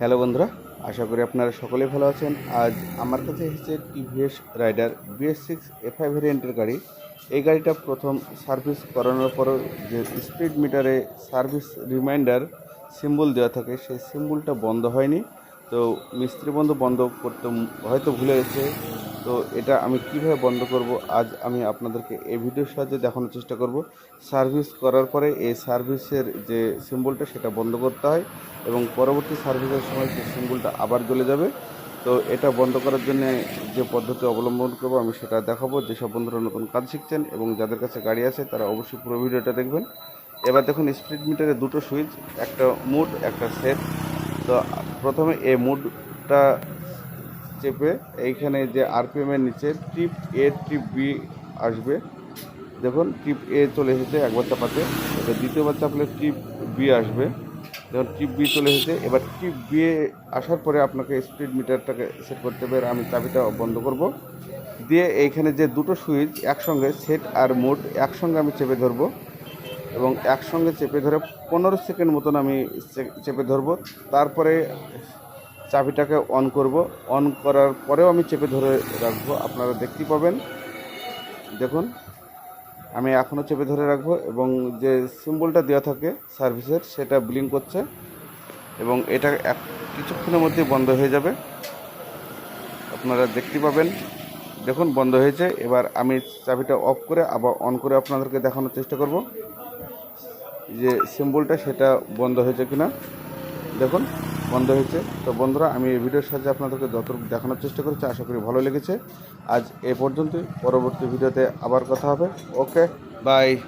Hello বন্ধুরা, আশা করি আপনারা সকলে ভালো আছেন। আজ আমার কাছে এসেছে TVS Raider BS six FI ভেরিয়েন্টের গাড়ি। এই গাড়িটা প্রথম সার্ভিস করানোর পর যে স্পিড মিটারে সার্ভিস রিমাইন্ডার সিম্বল দেওয়া থাকে, সেই সিম্বলটা বন্ধ হয়নি। তো মিস্ত্রি বন্ধ বন্ধ করতে হয়তো ভুলে গেছে। তো এটা আমি কীভাবে বন্ধ করব, আজ আমি আপনাদেরকে এই ভিডিওর সাহায্যে দেখানোর চেষ্টা করব। সার্ভিস করার পরে এই সার্ভিসের যে সিম্বলটা, সেটা বন্ধ করতে হয় এবং পরবর্তী সার্ভিসের সময় সেই সিম্বলটা আবার জ্বলে যাবে। তো এটা বন্ধ করার জন্য যে পদ্ধতি অবলম্বন করব, আমি সেটা দেখাবো। যেসব বন্ধুরা নতুন কাজ শিখছেন এবং যাদের কাছে গাড়ি আছে, তারা অবশ্যই পুরো ভিডিওটা দেখবেন। এবার দেখুন স্পিড মিটারে দুটো সুইচ একটা মুড একটা সেট তো প্রথমে এই মুডটা চেপে এইখানে যে আরপিএম এর নিচে ট্রিপ এ ট্রিপ বি আসবে। দেখুন ট্রিপ এ চলে এসেছে একবার চাপাতে এটা দ্বিতীয়বার চাপলে ট্রিপ বি আসবে। দেখুন, টিপ বি চলে এসেছে, এবার টিপ বি আসার পরে আপনাকে স্পিড মিটারটাকে সেট করতে হবে, আমি চাবিটা বন্ধ করব। দিয়ে এইখানে যে দুটো সুইচ একসঙ্গে সেট আর মোড একসঙ্গে আমি চেপে ধরবো। এবং একসঙ্গে চেপে ধরে পনেরো সেকেন্ড মতন আমি চেপে ধরবো। তারপরে চাবিটাকে অন করব। অন করার পরেও আমি চেপে ধরে রাখব। আপনারা দেখতেই পাবেন। দেখুন, আমি এখনও চেপে ধরে রাখব এবং যে সিম্বলটা দেওয়া থাকে সার্ভিসের, সেটা ব্লিং করছে এবং এটা এক, কিছুক্ষণের মধ্যেই বন্ধ হয়ে যাবে। আপনারা দেখতে পাবেন। দেখুন, বন্ধ হয়েছে। এবার আমি চাবিটা অফ করে আবার অন করে আপনাদেরকে দেখানোর চেষ্টা করব। যে সিম্বলটা সেটা বন্ধ হয়েছে কিনা, দেখুন, বন্ধ হয়েছে। তো বন্ধুরা, আমি এই ভিডিওর সাহায্যে আপনাদেরকে যত দেখানোর চেষ্টা করেছি, আশা করি ভালো লেগেছে। আজ এ পর্যন্তই, পরবর্তী ভিডিওতে আবার কথা হবে। Okay, bye.